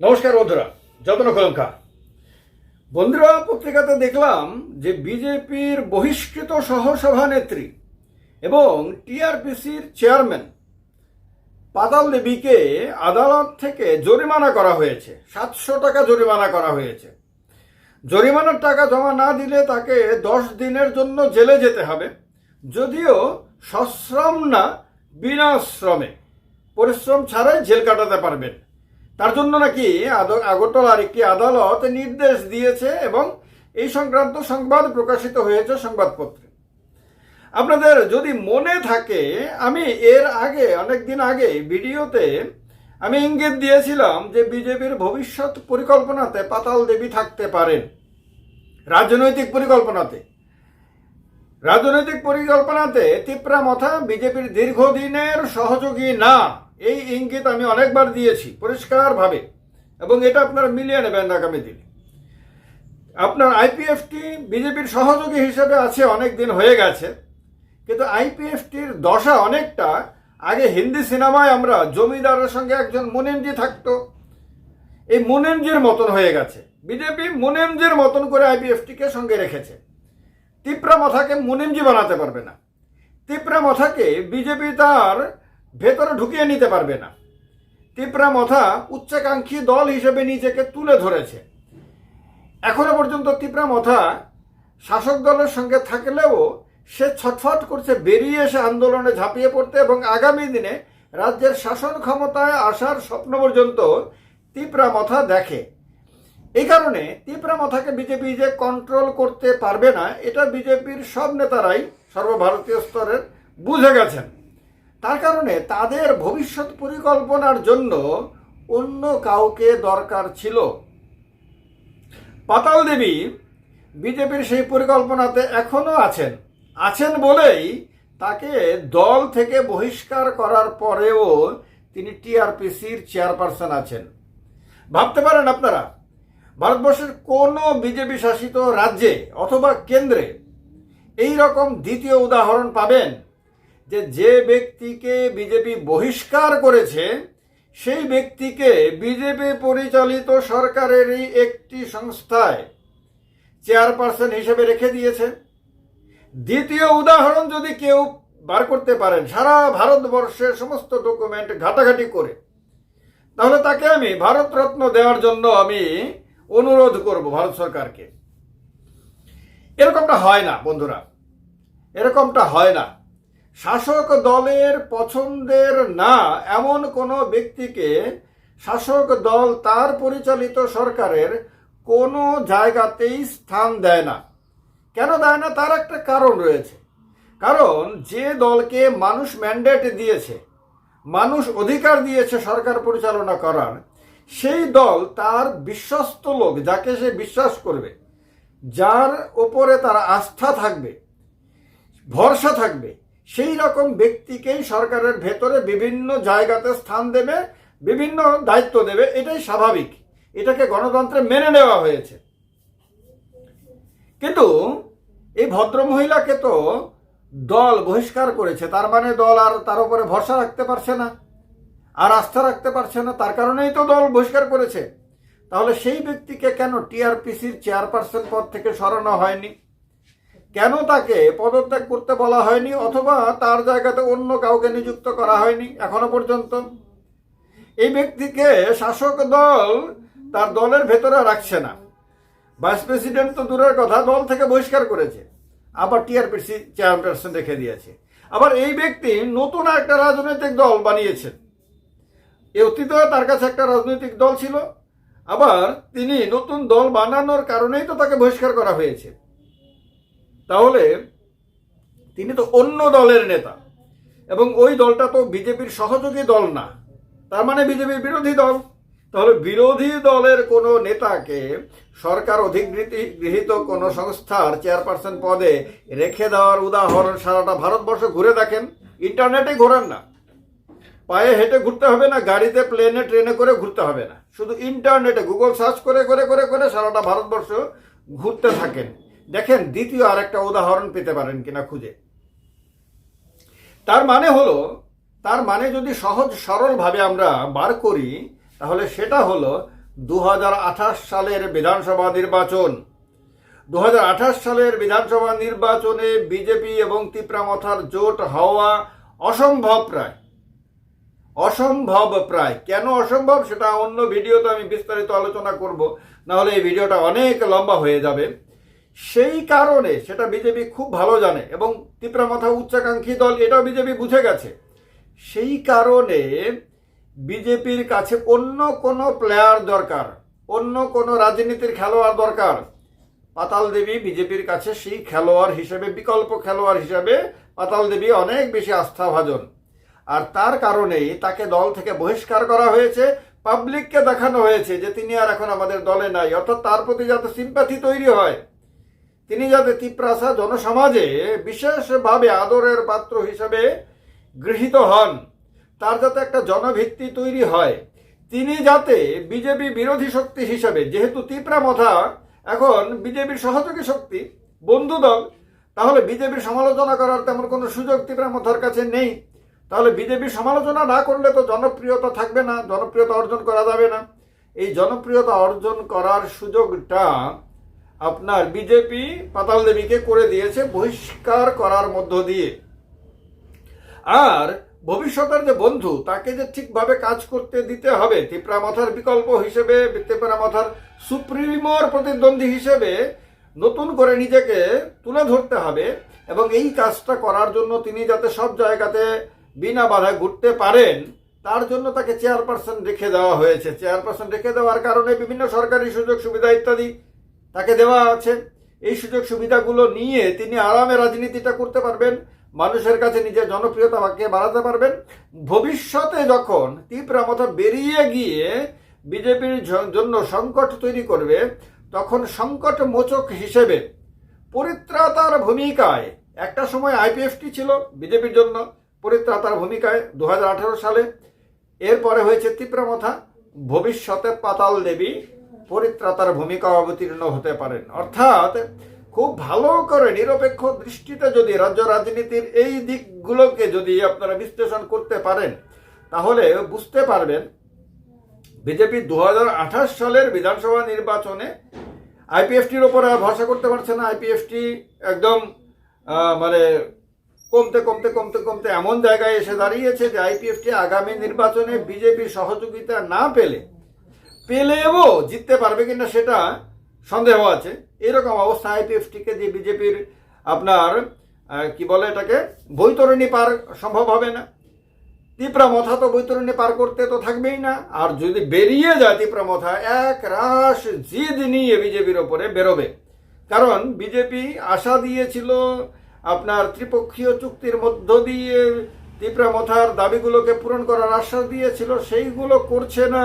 নমস্কার বন্ধুরা, যত্ন কলঙ্কা বন্ধুরা, পত্রিকাতে দেখলাম যে বিজেপির বহিষ্কৃত সহসভানেত্রী এবং টিআরপিসির চেয়ারম্যান পাতাল দেবীকে আদালত থেকে জরিমানা করা হয়েছে, সাতশো টাকা জরিমানা করা হয়েছে। জরিমানার টাকা জমা না দিলে তাকে দশ দিনের জন্য জেলে যেতে হবে। যদিও সশ্রম না বিনা শ্রমে পরিশ্রম ছাড়াই জেল কাটাতে পারবেন। তার জন্য নাকি আগরতলার একটি আদালত নির্দেশ দিয়েছে এবং এই সংক্রান্ত সংবাদ প্রকাশিত হয়েছে সংবাদপত্রে। আপনাদের যদি মনে থাকে, আমি এর আগে অনেক দিন আগে ভিডিওতে আমি ইঙ্গিত দিয়েছিলাম যে বিজেপির ভবিষ্যৎ পরিকল্পনাতে পাতাল দেবী থাকতে পারেন। রাজনৈতিক পরিকল্পনাতে। রাজনৈতিক পরিকল্পনাতে তিপ্রা মথা বিজেপির দীর্ঘদিনের সহযোগী না। এই ইঙ্গিত আমি অনেকবার দিয়েছি পরিষ্কারভাবে, এবং এটা আপনারা মিলিয়ে নেবেন আগামী দিনে। আপনার আইপিএফটি বিজেপির সহযোগী হিসেবে আছে, অনেক দিন হয়ে গেছে, কিন্তু আইপিএফটির দশা অনেকটা, আগে হিন্দি সিনেমায় আমরা জমিদারের সঙ্গে একজন মুনেমজি থাকতো, এই মুনেমজির মতন হয়ে গেছে। বিজেপি মুনেমজির মতন করে আইপিএফটিকে সঙ্গে রেখেছে। তিপ্রা মথাকে মুনেমজি বানাতে পারবে না। তিপ্রা মথাকে বিজেপি তার ভেতরে ঢুকিয়ে নিতে পারবে না। তিপ্রা মথা উচ্চাকাঙ্ক্ষী দল হিসেবে নিজেকে তুলে ধরেছে। এখনও পর্যন্ত তিপ্রা মথা শাসক দলের সঙ্গে থাকলেও সে ছটফট করছে, বেরিয়ে এসে আন্দোলনে ঝাঁপিয়ে পড়তে এবং আগামী দিনে রাজ্যের শাসন ক্ষমতায় আসার স্বপ্ন পর্যন্ত তিপ্রা মাথা দেখে। এই কারণে তিপ্রা মথাকে বিজেপি যে কন্ট্রোল করতে পারবে না, এটা বিজেপির সব নেতারাই সর্বভারতীয় স্তরের বুঝে গেছেন। তার কারণে তাদের ভবিষ্যৎ পরিকল্পনার জন্য অন্য কাউকে দরকার ছিল। পাতাল দেবী বিজেপির সেই পরিকল্পনাতে এখনও আছেন। আছেন বলেই তাকে দল থেকে বহিষ্কার করার পরেও তিনি টিআরপিসির চেয়ারপারসন আছেন। ভাবতে পারেন আপনারা, ভারতবর্ষের কোনো বিজেপি শাসিত রাজ্যে অথবা কেন্দ্রে এই রকম দ্বিতীয় উদাহরণ পাবেন যে যে ব্যক্তিকে বিজেপি বহিষ্কার করেছে, সেই ব্যক্তিকে বিজেপি পরিচালিত সরকারেরই একটি সংস্থায় চেয়ারপারসন হিসেবে রেখে দিয়েছে। দ্বিতীয় উদাহরণ যদি কেউ বার করতে পারেন, সারা ভারতবর্ষের সমস্ত ডকুমেন্ট ঘাটাঘাটি করে, তাহলে তাকে আমি ভারতরত্ন দেওয়ার জন্য আমি অনুরোধ করব ভারত সরকারকে। এরকমটা হয় না, বন্ধুরা। এরকমটা হয় না। শাসক দলের পছন্দের না এমন কোনো ব্যক্তিকে শাসক দল তার পরিচালিত সরকারের কোনো জায়গাতেই স্থান দেয় না। কেন দেয় না? তার একটা কারণ রয়েছে। কারণ যে দলকে মানুষ ম্যান্ডেট দিয়েছে, মানুষ অধিকার দিয়েছে সরকার পরিচালনা করার, সেই দল তার বিশ্বস্ত লোক, যাকে সে বিশ্বাস করবে, যার ওপরে তার আস্থা থাকবে, ভরসা থাকবে সেই রকম ব্যক্তিকেই সরকারের ভেতরে বিভিন্ন জায়গাতে স্থান দেবে, বিভিন্ন দায়িত্ব দেবে, এটাই স্বাভাবিক। এটাকে গণতন্ত্রে মেনে নেওয়া হয়েছে। কিন্তু এই ভদ্র মহিলাকে তো দল বহিষ্কার করেছে, তার মানে দল আর তার উপরে ভরসা রাখতে পারছে না, আর আস্থা রাখতে পারছে না, তার কারণেই তো দল বহিষ্কার করেছে। তাহলে সেই ব্যক্তিকে কেন টিআরপিসির চেয়ারপারসন পদ থেকে সরানো হয়নি? কেন তাকে পদত্যাগ করতে বলা হয়নি অথবা তার জায়গাতে অন্য কাউকে নিযুক্ত করা হয়নি এখনও পর্যন্ত? এই ব্যক্তিকে শাসক দল তার দলের ভেতরে রাখছে না। ভাইস প্রেসিডেন্ট তো দূরের কথা, দল থেকে বহিষ্কার করেছে। আবার টিআরপিসি চেয়ারপারসন রেখে দিয়েছে। আবার এই ব্যক্তি নতুন একটা রাজনৈতিক দল বানিয়েছেন। এ অতীতে তার কাছে একটা রাজনৈতিক দল ছিল। আবার তিনি নতুন দল বানানোর কারণেই তো তাকে বহিষ্কার করা হয়েছে। তাহলে তিনি তো অন্য দলের নেতা। এবং ওই দলটা তো বিজেপির সহযোগী দল না। তার মানে বিজেপির বিরোধী দল। তাহলে বিরোধী দলের কোনো নেতাকে সরকার অধিকৃত গৃহীত কোনো সংস্থার চেয়ারপারসন পদে রেখে দেওয়ার উদাহরণ সারাটা ভারতবর্ষ ঘুরে দেখেন। ইন্টারনেটে ঘোরান না। পায়ে হেঁটে ঘুরতে হবে না, গাড়িতে প্লেনে, ট্রেনে করে ঘুরতে হবে না। শুধু ইন্টারনেটে গুগল সার্চ করে করে করে করে সারাটা ভারতবর্ষ ঘুরতে থাকেন। দেখেন, দ্বিতীয় আরেকটা উদাহরণ পেতে পারেন কিনা খুঁজে। তার মানে হলো, তার মানে যদি সহজ সরলভাবে আমরা বার করি, তাহলে সেটা হলো দু হাজার আঠাশ সালের বিধানসভা নির্বাচন। দু হাজার আঠাশ সালের বিধানসভা নির্বাচনে বিজেপি এবং তিপ্রামথার জোট হওয়া অসম্ভব প্রায়। অসম্ভব প্রায়। কেন অসম্ভব? সেটা অন্য ভিডিওতে আমি বিস্তারিত আলোচনা করব। নাহলে এই ভিডিওটা অনেক লম্বা হয়ে যাবে। সেই কারণে সেটা বিজেপি খুব ভালো জানে এবং তিপ্রামথা উচ্চাকাঙ্ক্ষী দল, এটাও বিজেপি বুঝে গেছে। সেই কারণে বিজেপির কাছে অন্য কোনো প্লেয়ার দরকার, অন্য কোনো রাজনীতির খেলোয়াড় দরকার। পাতাল দেবী বিজেপির কাছে সেই খেলোয়াড় হিসেবে, বিকল্প খেলোয়াড় হিসেবে পাতাল দেবী অনেক বেশি আস্থাভাজন। আর তার কারণেই তাকে দল থেকে বহিষ্কার করা হয়েছে পাবলিককে দেখানো হয়েছে যে তিনি আর এখন আমাদের দলে নাই। অর্থাৎ তার প্রতি যাতে সিম্প্যাথি তৈরি হয় তিনি যাতে তিপ্রাসা জনসমাজে বিশেষভাবে আদরের পাত্র হিসেবে গৃহীত হন, তার যাতে একটা জনভিত্তি তৈরি হয়, তিনি যাতে বিজেপি বিরোধী শক্তি হিসেবে, যেহেতু তিপ্রা মথা এখন বিজেপির সহযোগী শক্তি, বন্ধু দল, তাহলে বিজেপির সমালোচনা করার তেমন কোনো সুযোগ তিপ্রা মথার কাছে নেই। তাহলে বিজেপির সমালোচনা না করলে তো জনপ্রিয়তা থাকবে না, জনপ্রিয়তা অর্জন করা যাবে না। এই জনপ্রিয়তা অর্জন করার সুযোগটা আপনার বিজেপি পাতাল দেবীকে করে দিয়েছে বহিষ্কার করার মধ্য দিয়ে। আর ভবিষ্যতের যে বন্ধু, তাকে যে ঠিকভাবে কাজ করতে দিতে হবে, তিপ্রা মাথার বিকল্প হিসেবে, তিপ্রা মাথার সুপ্রিমোর প্রতিদ্বন্দ্বী হিসেবে নতুন করে নিজেকে তুলে ধরতে হবে এবং এই কাজটা করার জন্য তিনি যাতে সব জায়গাতে বিনা বাধায় ঘুরতে পারেন, তার জন্য তাকে চেয়ারপারসন রেখে দেওয়া হয়েছে। চেয়ারপারসন রেখে দেওয়ার কারণে বিভিন্ন সরকারি সুযোগ সুবিধা ইত্যাদি তাকে দেওয়া আছে। এই সুযোগ সুবিধাগুলো নিয়ে তিনি আরামে রাজনীতিটা করতে পারবেন, মানুষের কাছে নিজের জনপ্রিয়তাকে বাড়াতে পারবেন। ভবিষ্যতে যখন তীব্রামতা বেরিয়ে গিয়ে বিজেপির জন্য সংকট তৈরি করবে, তখন সংকট মোচক হিসেবে পরিত্রাতার ভূমিকায়, একটা সময় আইপিএফটি ছিল বিজেপির জন্য, পরিত্রাতার ভূমিকায় দু হাজার আঠারো সালে। এরপরে হয়েছে তীব্রমথা ভবিষ্যতে পাতাল দেবী। পরিত্রাতার ভূমিকা অবতীর্ণ হতে পারেন। অর্থাৎ খুব ভালো করে নিরপেক্ষ দৃষ্টিতে যদি রাজ্য রাজনীতির এই দিকগুলোকে যদি আপনারা বিশ্লেষণ করতে পারেন, তাহলে বুঝতে পারবেন বিজেপি দু হাজার আঠাশ সালের বিধানসভা নির্বাচনে আইপিএফটির ওপর আর ভরসা করতে পারছে না। আইপিএফটি একদম মানে কমতে কমতে কমতে কমতে এমন জায়গায় এসে দাঁড়িয়েছে যে আইপিএফটি আগামী নির্বাচনে বিজেপির সহযোগিতা না পেলে পেলেও জিততে পারবে কিনা সেটা সন্দেহ আছে। এরকম অবস্থা আইপিএফটিকে যে বিজেপির আপনার কি বলে এটাকে, বৈতরণী পার সম্ভব হবে না। তিপ্রা মথা তো বৈতরণী পার করতে তো থাকবেই না। আর যদি বেরিয়ে যায় তিপ্রা মথা, এক রাস জিদ নিয়ে বিজেপির ওপরে বেরোবে। কারণ বিজেপি আশা দিয়েছিল আপনার ত্রিপক্ষীয় চুক্তির মধ্য দিয়ে তিপ্রা মথার দাবিগুলোকে পূরণ করার আশ্বাস দিয়েছিল, সেইগুলো করছে না।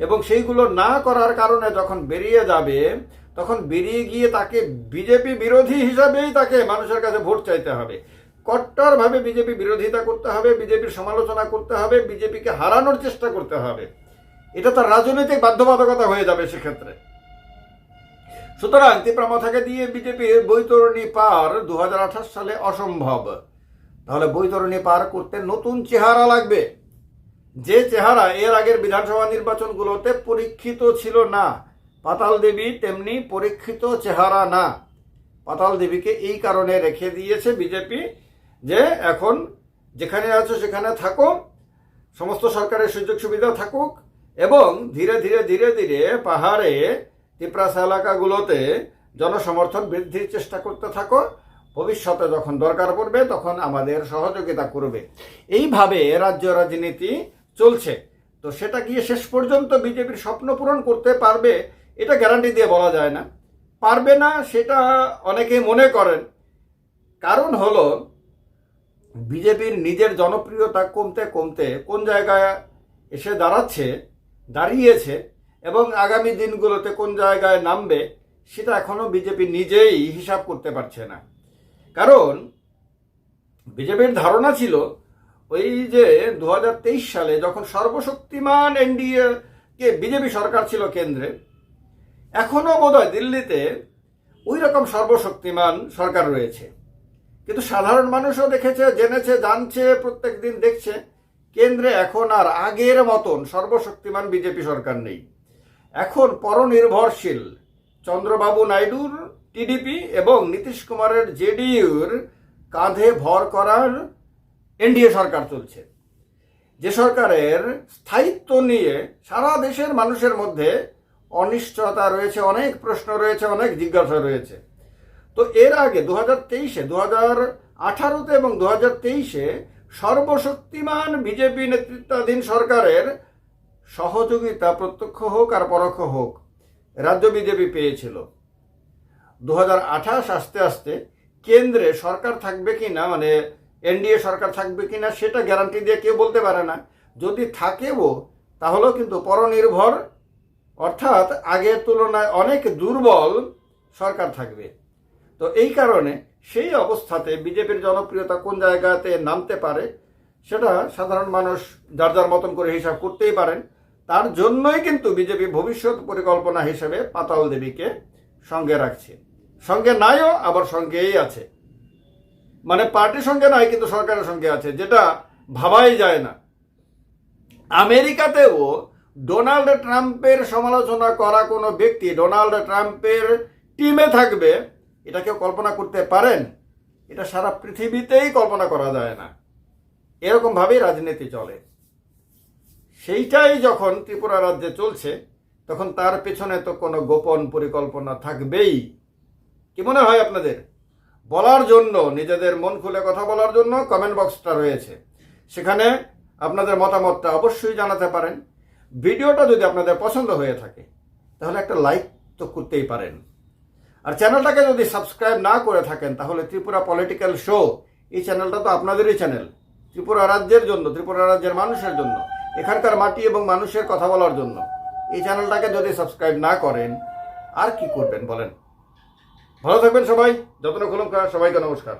এবং সেইগুলো না করার কারণে যখন বেরিয়ে যাবে, তখন বেরিয়ে গিয়ে তাকে বিজেপি বিরোধী হিসাবেই তাকে মানুষের কাছে ভোট চাইতে হবে। কট্টরভাবে বিজেপি বিরোধিতা করতে হবে, বিজেপির সমালোচনা করতে হবে, বিজেপিকে হারানোর চেষ্টা করতে হবে। এটা তার রাজনৈতিক বাধ্যবাধকতা হয়ে যাবে সেক্ষেত্রে। সুতরাং তিপ্রামথাকে দিয়ে বিজেপির বৈতরণী পার দু হাজার আঠাশ সালে অসম্ভব। তাহলে বৈতরণী পার করতে নতুন চেহারা লাগবে। যে চেহারা এর আগের বিধানসভা নির্বাচনগুলোতে পরীক্ষিত ছিল না, পাতাল দেবী তেমনি পরীক্ষিত চেহারা না। পাতাল দেবীকে এই কারণে রেখে দিয়েছে বিজেপি যে এখন যেখানে আছো সেখানে থাকো, সমস্ত সরকারের সুযোগ সুবিধা থাকুক এবং ধীরে ধীরে ধীরে ধীরে পাহাড়ে, তিপ্রাস এলাকাগুলোতে জনসমর্থন বৃদ্ধির চেষ্টা করতে থাকো। ভবিষ্যতে যখন দরকার পড়বে তখন আমাদের সহযোগিতা করবে। এইভাবে রাজ্য রাজনীতি চলছে। তো সেটা গিয়ে শেষ পর্যন্ত বিজেপির স্বপ্ন পূরণ করতে পারবে, এটা গ্যারান্টি দিয়ে বলা যায় না। পারবে না সেটা অনেকেই মনে করেন। কারণ হলো, বিজেপির নিজের জনপ্রিয়তা কমতে কমতে কোন জায়গায় এসে দাঁড়াচ্ছে, দাঁড়িয়েছে এবং আগামী দিনগুলোতে কোন জায়গায় নামবে, সেটা এখনও বিজেপি নিজেই হিসাব করতে পারছে না। কারণ বিজেপির ধারণা ছিল ওই যে দু হাজার তেইশ সালে যখন সর্বশক্তিমান এনডিএ কে বিজেপি সরকার ছিল কেন্দ্রে, এখনও বোধহয় দিল্লিতে ওই রকম সর্বশক্তিমান সরকার রয়েছে। কিন্তু সাধারণ মানুষও দেখেছে, জেনেছে, জানছে, প্রত্যেক দিন দেখছে, কেন্দ্রে এখন আর আগের মতন সর্বশক্তিমান বিজেপি সরকার নেই। এখন পরনির্ভরশীল চন্দ্রবাবু নাইডুর টিডিপি এবং নীতিশ কুমারের জেডিইউর কাঁধে ভর করার এনডিএ সরকার চলছে যে সরকারের স্থায়িত্ব নিয়ে সারা দেশের মানুষের মধ্যে অনিশ্চয়তা রয়েছে, অনেক প্রশ্ন রয়েছে, অনেক জিজ্ঞাসা রয়েছে। তো এর আগে দু হাজার তেইশে দু হাজার আঠারোতে এবং দু হাজার তেইশে সর্বশক্তিমান বিজেপি নেতৃত্বাধীন সরকারের সহযোগিতা প্রত্যক্ষ হোক আর পরোক্ষ হোক, রাজ্য বিজেপি পেয়েছিল। দু হাজার আঠাশ আস্তে আস্তে কেন্দ্রে সরকার থাকবে কি না মানে এনডিএ সরকার থাকবে কি না সেটা গ্যারান্টি দিয়ে কেউ বলতে পারে না। যদি থাকেও, তাহলেও কিন্তু পরনির্ভর, অর্থাৎ আগের তুলনায় অনেক দুর্বল সরকার থাকবে। তো এই কারণে সেই অবস্থাতে বিজেপির জনপ্রিয়তা কোন জায়গাতে নামতে পারে, সেটা সাধারণ মানুষ যার যার মতন করে হিসাব করতেই পারেন। তার জন্যই কিন্তু বিজেপি ভবিষ্যৎ পরিকল্পনা হিসেবে পাতাল দেবীকে সঙ্গে রাখছে। সঙ্গে নাইও আবার সঙ্গেই আছে। মানে পার্টির সঙ্গে নাই কিন্তু সরকারের সঙ্গে আছে, যেটা ভাবাই যায় না। আমেরিকাতেও ডোনাল্ড ট্রাম্পের সমালোচনা করা কোনো ব্যক্তি ডোনাল্ড ট্রাম্পের টিমে থাকবে, এটা কেউ কল্পনা করতে পারেন? এটা সারা পৃথিবীতেই কল্পনা করা যায় না। এরকমভাবেই রাজনীতি চলে। সেইটাই যখন ত্রিপুরা রাজ্যে চলছে, তখন তার পেছনে তো কোনো গোপন পরিকল্পনা থাকবেই। কি মনে হয় আপনাদের? বলার জন্য, নিজেদের মন খুলে কথা বলার জন্য কমেন্ট বক্সটা রয়েছে। সেখানে আপনাদের মতামতটা অবশ্যই জানাতে পারেন। ভিডিওটা যদি আপনাদের পছন্দ হয়ে থাকে, তাহলে একটা লাইক তো করতেই পারেন। আর চ্যানেলটাকে যদি সাবস্ক্রাইব না করে থাকেন, তাহলে ত্রিপুরা পলিটিক্যাল শো এই চ্যানেলটা তো আপনাদেরই চ্যানেল। ত্রিপুরা রাজ্যের জন্য, ত্রিপুরা রাজ্যের মানুষের জন্য, এখানকার মাটি এবং মানুষের কথা বলার জন্য, এই চ্যানেলটাকে যদি সাবস্ক্রাইব না করেন, আর কি করবেন বলেন? ভালো থাকবেন সবাই যত্ন খুলুম সবাইকে নমস্কার।